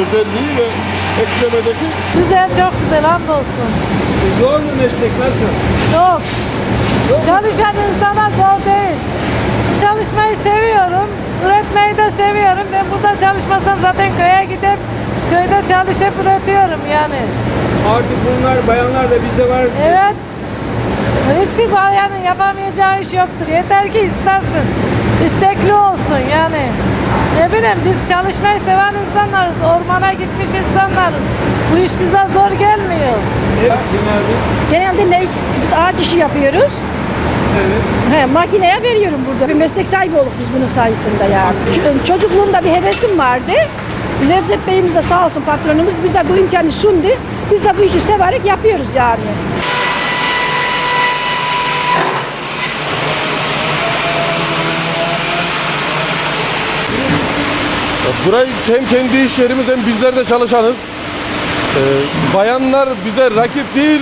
özelliği ve eklemedeki Güzel, çok güzel hamdolsun. Zor mu meslek nasıl? Çok. Çalışan insana zor değil. Çalışmayı seviyorum. Üretmeyi de seviyorum. Ben burada çalışmasam zaten köye gidip köyde çalışıp üretiyorum yani. Artık bunlar bayanlar da bizde var. Evet. Hiçbir bayanın yapamayacağı iş yoktur. Yeter ki istersin. İstekli olsun yani. Ne bileyim biz çalışmayı seven insanlarız. Ormana gitmiş insanlarız. Bu iş bize zor gelmiyor. Ne genelde? Genelde ne, biz ağaç işi yapıyoruz. Evet. He, makineye veriyorum burada. Bir meslek sahibi olduk biz bunun sayesinde yani. Ç- çocukluğumda bir hevesim vardı. Nevzat Bey'imiz de sağ olsun patronumuz bize bu imkanı sundu. Biz de bu işi severek yapıyoruz yani. Burayı hem kendi iş yerimiz hem bizler de çalışanız. Ee, bayanlar bize rakip değil,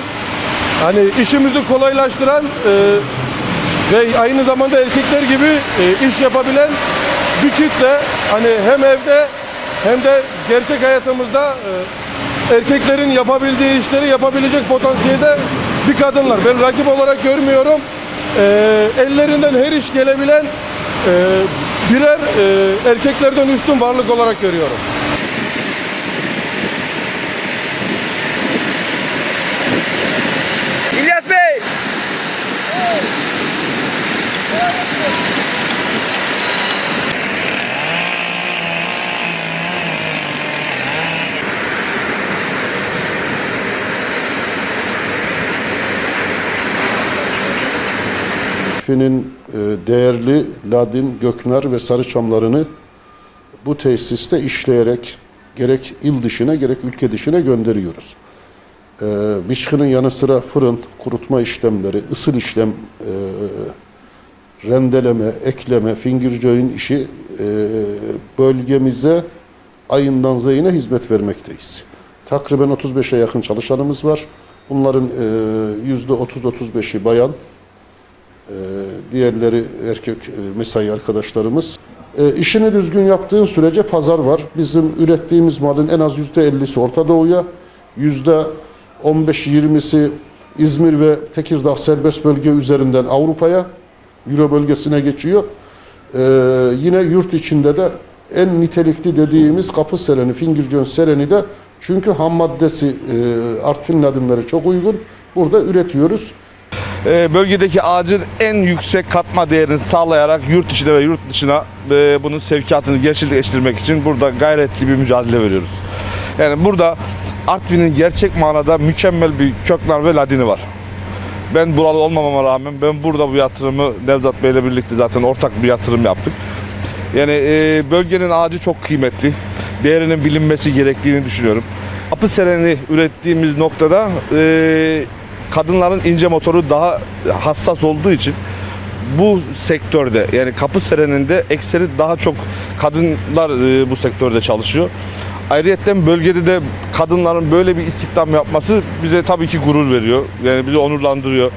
hani işimizi kolaylaştıran e, ve aynı zamanda erkekler gibi e, iş yapabilen bir kitle. Hani hem evde hem de gerçek hayatımızda e, erkeklerin yapabildiği işleri yapabilecek potansiyelde bir kadınlar. Ben rakip olarak görmüyorum. E, ellerinden her iş gelebilen e, birer e, erkeklerden üstün varlık olarak görüyorum. Finin e, değerli ladin, göknar ve sarı çamlarını bu tesiste işleyerek gerek il dışına gerek ülke dışına gönderiyoruz. E, yanı sıra fırın, kurutma işlemleri, ısıl işlem, e, rendeleme, ekleme, fingircöyün işi e, bölgemize ayından zeyine hizmet vermekteyiz. Takriben 35'e yakın çalışanımız var. Bunların e, %30-35'i bayan, diğerleri erkek e, mesai arkadaşlarımız. E, işini düzgün yaptığın sürece pazar var. Bizim ürettiğimiz malın en az %50'si Orta Doğu'ya, %15-20'si İzmir ve Tekirdağ serbest bölge üzerinden Avrupa'ya, Euro bölgesine geçiyor. E, yine yurt içinde de en nitelikli dediğimiz kapı sereni, fingircön sereni de çünkü ham maddesi e, Artvin ladinleri çok uygun. Burada üretiyoruz. E, bölgedeki ağacın en yüksek katma değerini sağlayarak yurt içine ve yurt dışına e, bunun sevkiyatını gerçekleştirmek için burada gayretli bir mücadele veriyoruz. Yani burada Artvin'in gerçek manada mükemmel bir köknar ve ladini var. Ben buralı olmamama rağmen ben burada bu yatırımı Nevzat Bey'le birlikte zaten ortak bir yatırım yaptık. Yani e, bölgenin ağacı çok kıymetli. Değerinin bilinmesi gerektiğini düşünüyorum. Apı sereni ürettiğimiz noktada e, kadınların ince motoru daha hassas olduğu için bu sektörde yani kapı sereninde ekseri daha çok kadınlar e, bu sektörde çalışıyor. Ayrıyeten bölgede de kadınların böyle bir istihdam yapması bize tabii ki gurur veriyor. Yani bizi onurlandırıyor.